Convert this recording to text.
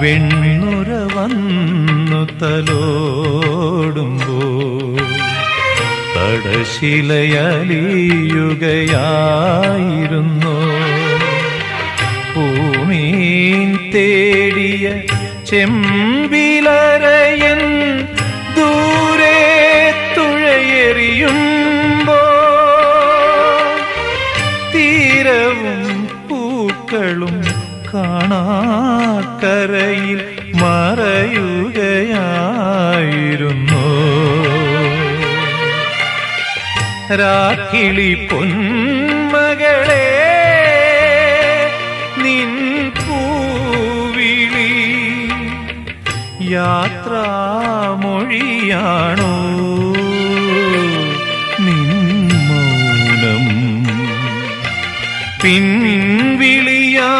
വെണ്ണുര വന്നു തടശിലയലിയുകയായിരുന്നു. ഭൂമീൻ തേടിയ ചെമ്പിലറയൻ ദൂരെ തുഴയെറിയുമ്പോ തീരവും പൂക്കളും കാണാക്കരയിൽ മറയുകയായിരുന്നു. രാക്കിളി പൊന്മകളെ നിൻ പൂവിളി യാത്രാമൊഴിയാണോ? പിൻവിളിയാ